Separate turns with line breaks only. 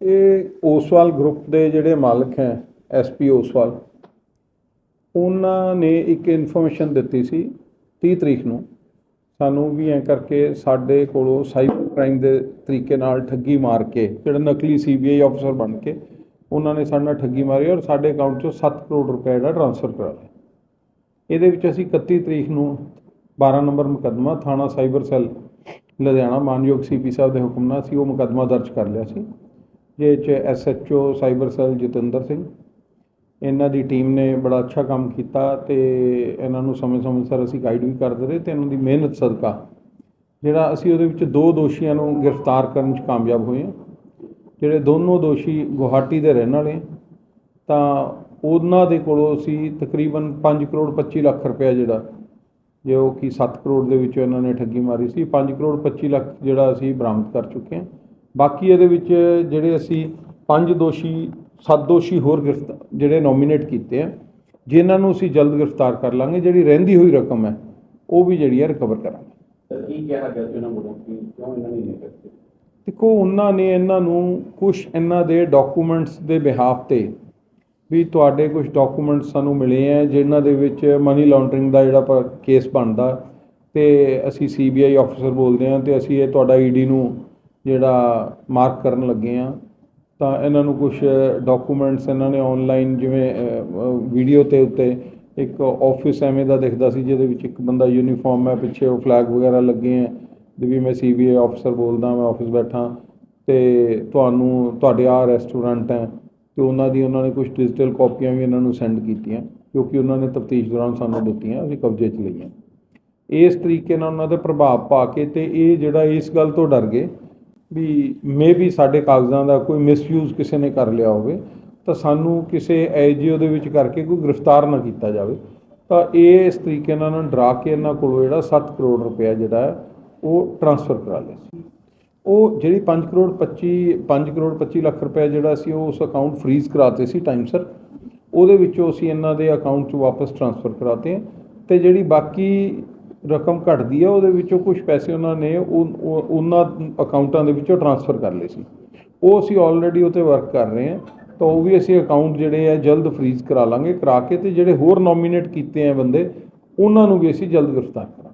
ਇਹ ਓਸਵਾਲ ਗਰੁੱਪ ਦੇ ਜਿਹੜੇ ਮਾਲਕ ਹੈ ਐਸਪੀ ਓਸਵਾਲ, ਉਹਨਾਂ ਨੇ ਇੱਕ ਇਨਫੋਰਮੇਸ਼ਨ ਦਿੱਤੀ ਸੀ 30 ਤਰੀਕ ਨੂੰ। ਸਾਨੂੰ ਵੀ ਐ ਕਰਕੇ ਸਾਡੇ ਕੋਲੋਂ ਸਾਈਬਰ ਕ੍ਰਾਈਮ ਦੇ ਤਰੀਕੇ ਨਾਲ ਠੱਗੀ ਮਾਰ ਕੇ, ਜਿਹੜਾ ਨਕਲੀ ਸੀਬੀਆਈ ਅਫਸਰ ਬਣ ਕੇ, ਉਹਨਾਂ ਨੇ ਸਾਡੇ ਨਾਲ ਠੱਗੀ ਮਾਰੀ ਔਰ ਸਾਡੇ ਅਕਾਊਂਟ 'ਚੋਂ 7 ਕਰੋੜ ਰੁਪਏ ਦਾ ਟ੍ਰਾਂਸਫਰ ਕਰਾ ਲਿਆ। ਇਹਦੇ ਵਿੱਚ ਅਸੀਂ 31 ਤਰੀਕ ਨੂੰ 12 ਨੰਬਰ ਮੁਕੱਦਮਾ ਥਾਣਾ ਸਾਈਬਰ ਸੈੱਲ ਲੁਧਿਆਣਾ ਮਾਨਯੋਗ ਸੀਪੀ ਸਾਹਿਬ ਦੇ ਹੁਕਮ ਨਾਲ ਸੀ, ਉਹ ਮੁਕੱਦਮਾ ਦਰਜ ਕਰ ਲਿਆ ਸੀ। ਜਿਹਦੇ 'ਚ SHO cyber cell Jatinder Singh. ਇਹਨਾਂ ਦੀ ਟੀਮ ਨੇ ਬੜਾ ਅੱਛਾ ਕੰਮ ਕੀਤਾ ਤੇ ਇਹਨਾਂ ਨੂੰ ਸਮੇਂ-ਸਮੇਂ ਸਿਰ ਅਸੀਂ ਗਾਈਡ ਵੀ ਕਰਦੇ ਰਹੇ ਤੇ ਇਹਨਾਂ ਦੀ ਮਿਹਨਤ ਸਦਕਾ। ਜਿਹੜਾ ਅਸੀਂ ਉਹਦੇ ਵਿੱਚ ਦੋ ਦੋਸ਼ੀਆਂ ਨੂੰ ਗ੍ਰਿਫਤਾਰ ਕਰਨ 'ਚ ਕਾਮਯਾਬ ਹੋਏ ਹਾਂ। ਜਿਹੜੇ ਦੋਨੋਂ ਦੋਸ਼ੀ ਗੁਹਾਟੀ ਦੇ ਰਹਿਣ ਵਾਲੇ ਤਾਂ ਉਹਨਾਂ ਦੇ ਕੋਲੋਂ ਅਸੀਂ ਤਕਰੀਬਨ 5 ਕਰੋੜ 25 ਲੱਖ ਰੁਪਏ ਜਿਹੜਾ ਜੋ ਕਿ 7 ਕਰੋੜ ਦੇ ਵਿੱਚੋਂ ਇਹਨਾਂ ਨੇ ਠੱਗੀ ਮਾਰੀ ਸੀ 5 ਕਰੋੜ 25 ਲੱਖ ਜਿਹੜਾ ਅਸੀਂ ਬਰਾਮਦ ਕਰ ਚੁੱਕੇ ਹਾਂ। ਬਾਕੀ ਇਹਦੇ ਵਿੱਚ ਜਿਹੜੇ ਅਸੀਂ ਪੰਜ ਦੋਸ਼ੀ ਸੱਤ ਦੋਸ਼ੀ ਹੋਰ ਗ੍ਰਿਫਤਾਰ ਜਿਹੜੇ ਨੋਮੀਨੇਟ ਕੀਤੇ ਆ ਜਿਨ੍ਹਾਂ ਨੂੰ ਅਸੀਂ ਜਲਦ ਗ੍ਰਿਫਤਾਰ ਕਰ ਲਾਂਗੇ ਜਿਹੜੀ ਰਹਿੰਦੀ ਹੋਈ ਰਕਮ ਹੈ ਉਹ ਵੀ ਜਿਹੜੀ ਹੈ ਰਿਕਵਰ ਕਰਾਂਗੇ।
ਕੀ ਕਿਹਾ ਗਿਆ ਸੀ ਉਹਨਾਂ ਵੱਲੋਂ ਕਿ ਕਿਉਂ ਇਹਨਾਂ ਨੇ ਨਹੀਂ
ਦੇਖੋ ਉਹਨਾਂ ਨੇ ਇਹਨਾਂ ਨੂੰ ਕੁਝ ਇਹਨਾਂ ਦੇ ਡਾਕੂਮੈਂਟਸ ਦੇ ਬਿਹਾਫ ਤੇ ਵੀ ਤੁਹਾਡੇ ਕੁਝ ਡਾਕੂਮੈਂਟਸ ਸਾਨੂੰ ਮਿਲੇ ਆ ਜਿਨ੍ਹਾਂ ਦੇ ਵਿੱਚ ਮਨੀ ਲਾਂਡਰਿੰਗ ਦਾ ਜਿਹੜਾ ਕੇਸ ਬਣਦਾ, ਤੇ ਅਸੀਂ ਸੀਬੀਆਈ ਆਫੀਸਰ ਬੋਲਦੇ ਆ ਤੇ ਅਸੀਂ ਇਹ ਤੁਹਾਡਾ ਈਡੀ ਨੂੰ ਜਿਹੜਾ ਮਾਰਕ ਕਰਨ ਲੱਗੇ ਆ। ਤਾਂ ਇਹਨਾਂ ਨੂੰ ਕੁਝ ਡਾਕੂਮੈਂਟਸ ਇਹਨਾਂ ਨੇ ਆਨਲਾਈਨ ਜਿਵੇਂ ਵੀਡੀਓ ਤੇ ਉੱਤੇ ਇੱਕ ਆਫਿਸ ਐਵੇਂ ਦਾ ਦਿਖਦਾ ਸੀ, ਜਿਹਦੇ ਵਿੱਚ ਇੱਕ ਬੰਦਾ ਯੂਨੀਫਾਰਮ ਹੈ, ਪਿੱਛੇ ਉਹ ਫਲੈਗ ਵਗੈਰਾ ਲੱਗੇ ਆ ਤੇ ਵੀ ਮੈਂ ਸੀਬੀਆਈ ਆਫੀਸਰ ਬੋਲਦਾ, ਮੈਂ ਆਫਿਸ ਬੈਠਾ, ਤੇ ਤੁਹਾਨੂੰ, ਤੁਹਾਡੇ ਆ ਰੈਸਟੋਰੈਂਟ ਹੈ ਤੇ ਉਹਨਾਂ ਦੀ ਉਹਨਾਂ ਨੇ ਕੁਝ ਡਿਜੀਟਲ ਕਾਪੀਆਂ ਵੀ ਇਹਨਾਂ ਨੂੰ ਸੈਂਡ ਕੀਤੀਆਂ, ਕਿਉਂਕਿ ਉਹਨਾਂ ਨੇ ਤਫਤੀਸ਼ ਦੌਰਾਨ ਸਾਨੂੰ ਦਿੱਤੀਆਂ, ਅਸੀਂ ਕਬਜ਼ੇ 'ਚ ਲਈਆਂ। ਇਸ ਤਰੀਕੇ ਨਾਲ ਉਹਨਾਂ ਦੇ ਪ੍ਰਭਾਵ ਪਾ ਕੇ ਤੇ ਇਹ ਜਿਹੜਾ ਇਸ ਗੱਲ ਤੋਂ ਡਰ ਗਏ ਵੀ ਮੇਬੀ ਸਾਡੇ ਕਾਗਜ਼ਾਂ ਦਾ ਕੋਈ ਮਿਸਯੂਜ਼ ਕਿਸੇ ਨੇ ਕਰ ਲਿਆ ਹੋਵੇ, ਤਾਂ ਸਾਨੂੰ ਕਿਸੇ ਐਜੀਓ ਦੇ ਵਿੱਚ ਕਰਕੇ ਕੋਈ ਗ੍ਰਿਫਤਾਰ ਨਾ ਕੀਤਾ ਜਾਵੇ। ਤਾਂ ਇਹ ਇਸ ਤਰੀਕੇ ਨਾਲ ਉਹਨਾਂ ਡਰਾ ਕੇ ਇਹਨਾਂ ਕੋਲੋਂ ਜਿਹੜਾ 7 ਕਰੋੜ ਰੁਪਇਆ ਜਿਹੜਾ ਉਹ ਟ੍ਰਾਂਸਫਰ ਕਰਾ ਲਿਆ ਸੀ। ਉਹ ਜਿਹੜੀ 5 ਕਰੋੜ 25 5 ਕਰੋੜ 25 ਲੱਖ ਰੁਪਏ ਜਿਹੜਾ ਸੀ, ਉਹ ਉਸ ਅਕਾਊਂਟ ਫ੍ਰੀਜ਼ ਕਰਾਤੇ ਸੀ ਟਾਈਮ ਸਰ। ਉਹਦੇ ਵਿੱਚੋਂ ਅਸੀਂ ਇਹਨਾਂ ਦੇ ਅਕਾਊਂਟ 'ਚ ਵਾਪਸ ਟ੍ਰਾਂਸਫਰ ਕਰਾਤੇ ਹੈ ਤੇ ਜਿਹੜੀ ਬਾਕੀ ਰਕਮ ਘਟਦੀ ਹੈ ਉਹਦੇ ਵਿੱਚੋਂ ਕੁਝ ਪੈਸੇ ਉਹਨਾਂ ਨੇ ਉਹ ਉਹਨਾਂ ਅਕਾਊਂਟਾਂ ਦੇ ਵਿੱਚੋਂ ਟ੍ਰਾਂਸਫਰ ਕਰ ਲਏ ਸੀ। ਉਹ ਅਸੀਂ ਆਲਰੇਡੀ ਉਤੇ ਵਰਕ ਕਰ ਰਹੇ ਹਾਂ ਤਾਂ ਉਹ ਵੀ ਅਸੀਂ ਅਕਾਊਂਟ ਜਿਹੜੇ ਆ, ਜਲਦ ਫ੍ਰੀਜ਼ ਕਰਾ ਲਾਂਗੇ, ਕਰਾ ਕੇ ਤੇ ਜਿਹੜੇ ਹੋਰ ਨੋਮੀਨੇਟ ਕੀਤੇ ਆ ਬੰਦੇ, ਉਹਨਾਂ ਨੂੰ ਵੀ ਅਸੀਂ ਜਲਦ ਗ੍ਰਿਫਤਾਰ ਕਰਾਂਗੇ।